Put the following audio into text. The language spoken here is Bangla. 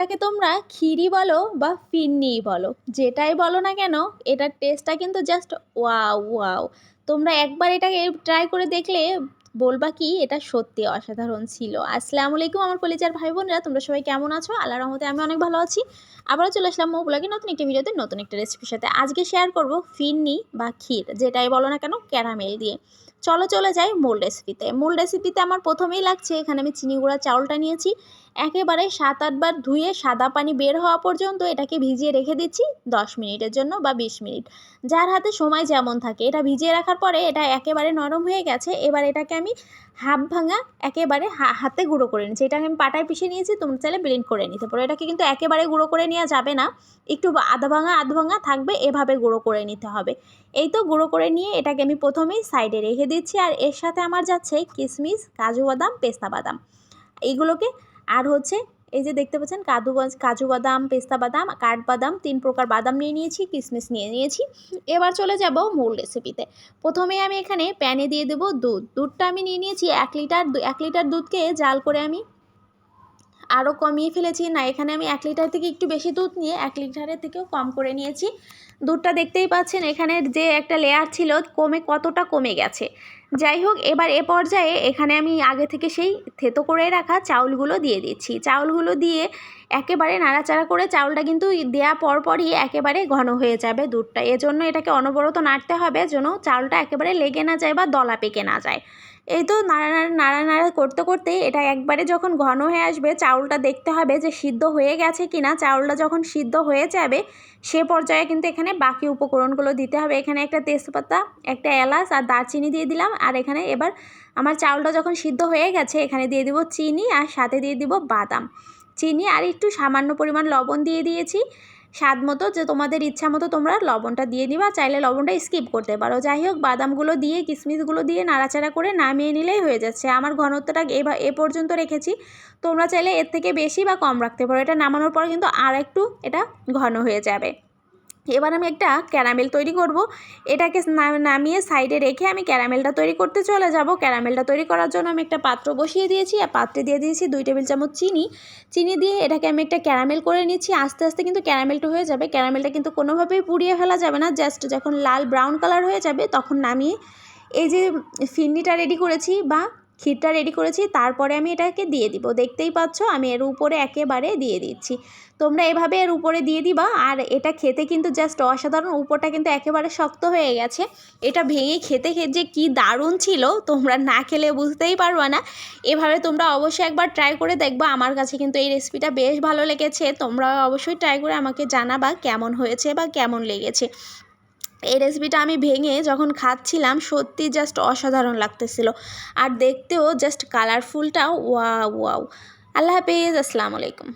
এটাকে তোমরা খিরি বলো বা ফিন্নি বলো, যেটাই বলো না কেন, এটার টেস্টটা কিন্তু জাস্ট ওয়াও ওয়াও তোমরা একবার এটাকে ট্রাই করে দেখলে বলবা কি? এটা সত্যি অসাধারণ ছিল। আসসালামু আলাইকুম আমার কলেজের ভাই বোনরা তোমরা সবাই কেমন আছো? আল্লাহ রহমতে আমি অনেক ভালো আছি। আবারও চলে আসলাম মো ব্লগে নতুন একটি ভিডিওতে নতুন একটা রেসিপির সাথে। আজকে শেয়ার করব ফিরনি বা ক্ষীর, যেটাই বলো না কেন ক্যারামেল দিয়ে। চলো, চলে যাই মূল রেসিপিতে মূল রেসিপিতে আমার প্রথমেই লাগছে, এখানে আমি চিনি গুঁড়া চাউলটা নিয়েছি। একেবারে সাত আটবার ধুয়ে সাদা পানি বের হওয়া পর্যন্ত এটাকে ভিজিয়ে রেখে দিচ্ছি দশ মিনিটের জন্য বা বিশ মিনিট। যার হাতে সময় যেমন থাকে, এটা ভিজিয়ে রাখার পরে এটা একেবারে নরম হয়ে গেছে। এবার এটাকে আমি হাফ ভাঙা একেবারে হাতে গুঁড়ো করে নিচ্ছি এটাকে আমি পাটায় পিষে নিয়েছি, তোমরা চাইলে ব্লেন্ড করে নিতে পারো। এটাকে কিন্তু একেবারে গুঁড়ো করে নেওয়া যাবে না। একটু আধা ভাঙা, আধ ভাঙা থাকবে, এভাবে গুঁড়ো করে নিতে হবে। এই তো গুঁড়ো করে নিয়ে এটাকে আমি প্রথমেই সাইডে রেখে দিচ্ছি। আর এর সাথে আমার যাচ্ছে কিশমিশ কাজু বাদাম, পেস্তা বাদাম। এইগুলোকে আর হচ্ছে এই যে দেখতে পাচ্ছেন কাজু কাজু বাদাম, পেস্তা বাদাম কাঠবাদাম তিন প্রকার বাদাম নিয়ে নিয়েছি কিশমিশ নিয়ে নিয়েছি। এবার চলে যাব মূল রেসিপিতে প্রথমে আমি এখানে প্যানে দিয়ে দেবো দুধ। দুধটা আমি নিয়ে নিয়েছি এক লিটার এক লিটার দুধকে জাল করে আমি আরও কমিয়ে ফেলেছি। না, এখানে আমি এক লিটার থেকে একটু বেশি দুধ নিয়ে এক লিটারের থেকেও কম করে নিয়েছি। দুধটা দেখতেই পাচ্ছেন এখানে যে একটা লেয়ার ছিল, কমে, কতটা কমে গেছে। যাই হোক, এবার এ পর্যায়ে এখানে আমি আগে থেকে সেই থেতো করে রাখা চাউলগুলো দিয়ে দিচ্ছি। চাউলগুলো দিয়ে একেবারে নাড়াচাড়া করে চাউলটা কিন্তু দেওয়া পরপরই একেবারে ঘন হয়ে যাবে দুধটা। এজন্য এটাকে অনবরত নাড়তে হবে যেন চাউলটা একেবারে লেগে না যায় বা দলা পেকে না যায়। এই তো নাড়া নাড়া নাড়া নাড়া করতে করতে এটা একবারে যখন ঘন হয়ে আসবে, চাউলটা দেখতে হবে যে সিদ্ধ হয়ে গেছে কি না। চাউলটা যখন সিদ্ধ হয়ে যাবে, সে পর্যায়ে কিন্তু এখানে বাকি উপকরণগুলো দিতে হবে। এখানে একটা তেজপাতা, একটা এলাচ আর দারচিনি দিয়ে দিলাম। আর এখানে এবার আমার চাউলটা যখন সিদ্ধ হয়ে গেছে, এখানে দিয়ে দিব চিনি আর সাথে দিয়ে দিব বাদাম। চিনি আর একটু সামান্য পরিমাণ লবণ দিয়ে দিয়েছি। স্বাদ মতো যে তোমাদের ইচ্ছা মতো তোমরা লবণটা দিয়ে দিবা চাইলে লবণটা স্কিপ করতে পারো। যাই হোক, বাদামগুলো দিয়ে কিশমিশগুলো দিয়ে নাড়াচাড়া করে নামিয়ে নিলেই হয়ে যাচ্ছে। আমার ঘনত্বটা এবার এ পর্যন্ত রেখেছি। তোমরা চাইলে এর থেকে বেশি বা কম রাখতে পারো। এটা নামানোর পর কিন্তু আর একটু এটা ঘন হয়ে যাবে। এবার আমি একটা ক্যারামেল তৈরি করব। এটাকে নামিয়ে সাইডে রেখে আমি ক্যারামেলটা তৈরি করতে চলে যাব। ক্যারামেলটা তৈরি করার জন্য আমি একটা পাত্র বসিয়ে দিয়েছি। আর পাত্রে দিয়ে দিয়েছি দুই টেবিল চামচ চিনি। চিনি দিয়ে এটাকে আমি একটা ক্যারামেল করে নিচ্ছি। আস্তে আস্তে কিন্তু ক্যারামেলটা হয়ে যাবে। ক্যারামেলটা কিন্তু কোনোভাবেই পুড়িয়ে ফেলা যাবে না। জাস্ট যখন লাল ব্রাউন কালার হয়ে যাবে তখন নামিয়ে এই যে ফিরনিটা রেডি করেছি বা ক্ষীরটা রেডি করেছি, তারপরে আমি এটাকে দিয়ে দিব। দেখতেই পাচ্ছ, আমি এর উপরে একেবারে দিয়ে দিচ্ছি। তোমরা এভাবে এর উপরে দিয়ে দিবা, আর এটা খেতে কিন্তু জাস্ট অসাধারণ, উপরটা কিন্তু একেবারে শক্ত হয়ে গেছে। এটা ভেঙে খেতে খেতে যে কী দারুণ ছিল, তোমরা না খেলে বুঝতেই পারবা না। এভাবে তোমরা অবশ্যই একবার ট্রাই করে দেখবা, আমার কাছে কিন্তু এই রেসিপিটা বেশ ভালো লেগেছে। তোমরা অবশ্যই ট্রাই করে আমাকে জানাবা, কেমন হয়েছে বা কেমন লেগেছে। এই রেসিপিটা আমি ভেঙে যখন খাচ্ছিলাম, সত্যি জাস্ট অসাধারণ লাগতেছিল। আর দেখতেও জাস্ট কালারফুলটাও ওয়া ওয়াও আল্লাহ হাফিজ, আসসালামু আলাইকুম।